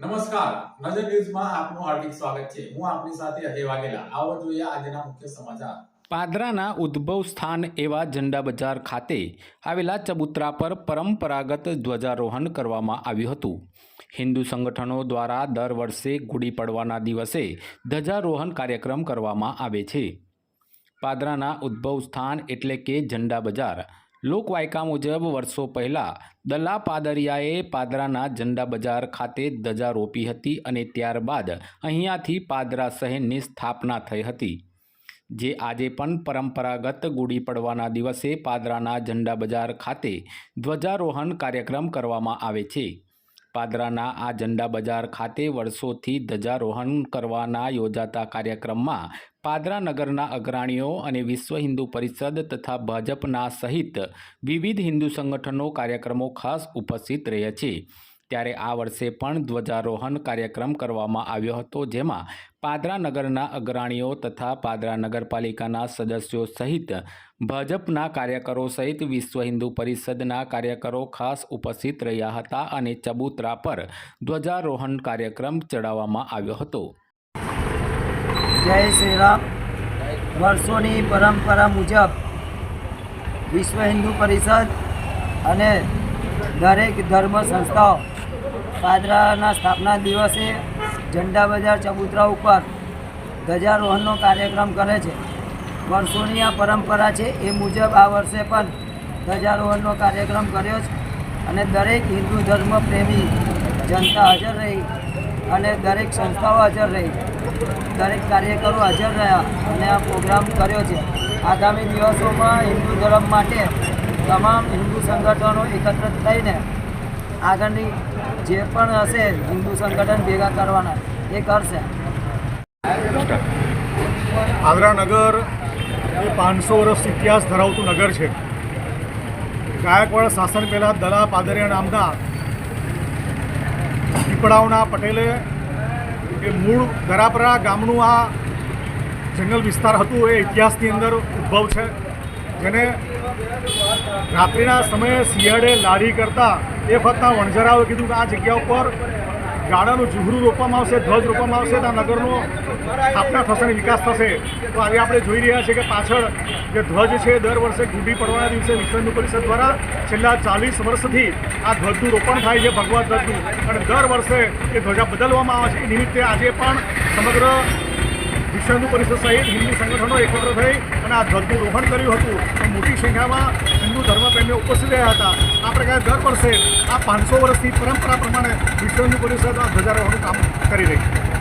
નમસ્કાર. નજર ન્યૂઝમાં આપનું હાર્દિક સ્વાગત છે. હું આપની સાથે અજય વાઘેલા. આવો જોઈએ આજના મુખ્ય સમાચાર. પાદરાના ઉદ્ભવ સ્થાન એવા ઝંડા બજાર ખાતે આવેલા ચબુતરા પર પરંપરાગત ધ્વજારોહણ કરવામાં આવ્યું હતું. હિન્દુ સંગઠનો દ્વારા દર વર્ષે ગુડી પડવાના દિવસે ધ્વજારોહણ કાર્યક્રમ કરવામાં આવે છે. પાદરાના ઉદ્ભવ સ્થાન એટલે કે ઝંડા બજાર લોકવાયકા મુજબ વર્ષો પહેલાં દલા પાદરિયાએ પાદરાના ઝંડા બજાર ખાતે ધજા રોપી હતી અને ત્યારબાદ અહીંયાથી પાદરા શહેરની સ્થાપના થઈ હતી. જે આજે પણ પરંપરાગત ગુડી પડવાના દિવસે પાદરાના ઝંડા બજાર ખાતે ધ્વજારોહણ કાર્યક્રમ કરવામાં આવે છે. પાદરાના આ ઝંડા બજાર ખાતે વર્ષોથી ધ્વજારોહણ કરવાના યોજાતા કાર્યક્રમમાં પાદરા નગરના અગ્રણીઓ અને વિશ્વ હિન્દુ પરિષદ તથા ભાજપના સહિત વિવિધ હિન્દુ સંગઠનો કાર્યક્રમો ખાસ ઉપસ્થિત રહ્યા છે. ત્યારે આ વર્ષે પણ ધ્વજારોહણ કાર્યક્રમ કરવામાં આવ્યો હતો, જેમાં પાદરા નગરના અગ્રણીઓ તથા પાદરા નગરપાલિકાના સદસ્યો સહિત ભાજપના કાર્યકરો સહિત વિશ્વ હિન્દુ પરિષદના કાર્યકરો ખાસ ઉપસ્થિત રહ્યા હતા અને ચબૂતરા પર ધ્વજારોહણ કાર્યક્રમ ચડાવવામાં આવ્યો હતો. જય શ્રી રામ. વર્ષોની પરંપરા મુજબ વિશ્વ હિન્દુ પરિષદ અને દરેક ધર્મ સંસ્થાઓ પાદરાના સ્થાપના દિવસે ઝંડા બજાર ચબૂતરા ઉપર ધ્વજારોહણનો કાર્યક્રમ કરે છે. વર્ષોની આ પરંપરા છે એ મુજબ આ વર્ષે પણ ધ્વજારોહણનો કાર્યક્રમ કર્યો છે અને દરેક હિન્દુ ધર્મ પ્રેમી જનતા હાજર રહી અને દરેક સંસ્થાઓ હાજર રહી. દરેક કાર્યકરો હાજર રહ્યા અને આ પ્રોગ્રામ કર્યો છે. આગામી દિવસોમાં હિન્દુ ધર્મ માટે તમામ હિન્દુ સંગઠનો એકત્રિત થઈને આગળની જે પણ હશે, હિન્દુ સંગઠન ભેગા કરવાના. એ કરશે. આગ્રા નગર એ પાંચસો વર્ષ ઇતિહાસ ધરાવતું નગર છે. ગાયકવાડ શાસન પહેલાં દલા પાદરિયા નામના પીપળાઓના પટેલે એ મૂળ દરાપરા ગામનું આ જંગલ વિસ્તાર હતું એ ઇતિહાસની અંદર ઉદ્ભવ છે, જેને રાત્રિના સમયે શિયાળે લારી કરતા એ વખતના વણઝરાઓએ કીધું કે આ જગ્યા ઉપર ગાડાનું જુહરું રોપવામાં આવશે, ધ્વજ રોપવામાં આવશે આ નગરનો સ્થાપના થશે અને વિકાસ થશે. તો આજે આપણે જોઈ રહ્યા છીએ કે પાછળ જે ધ્વજ છે, દર વર્ષે ગુડી પડવાના દિવસે વિશ્વ હિન્દુ પરિષદ દ્વારા છેલ્લા ચાલીસ વર્ષથી આ ધ્વજનું રોપણ થાય છે ભગવા ધ્વજનું. અને દર વર્ષે એ ધ્વજા બદલવામાં આવે છે. એ નિમિત્તે આજે પણ સમગ્ર વિશ્વ હિન્દુ પરિષદ સહિત હિન્દુ સંગઠનો એકત્ર થઈ અને આ ધ્વજનું રોહણ કર્યું હતું. મોટી સંખ્યામાં હિન્દુ ધર્મપ્રેમીઓ ઉપસ્થિત રહ્યા હતા. આ પ્રકારે દર વર્ષે આ પાંચસો વર્ષની પરંપરા પ્રમાણે વિશ્વ પરિષદ આ ધ્વજારોહણનું કામ કરી રહી છે.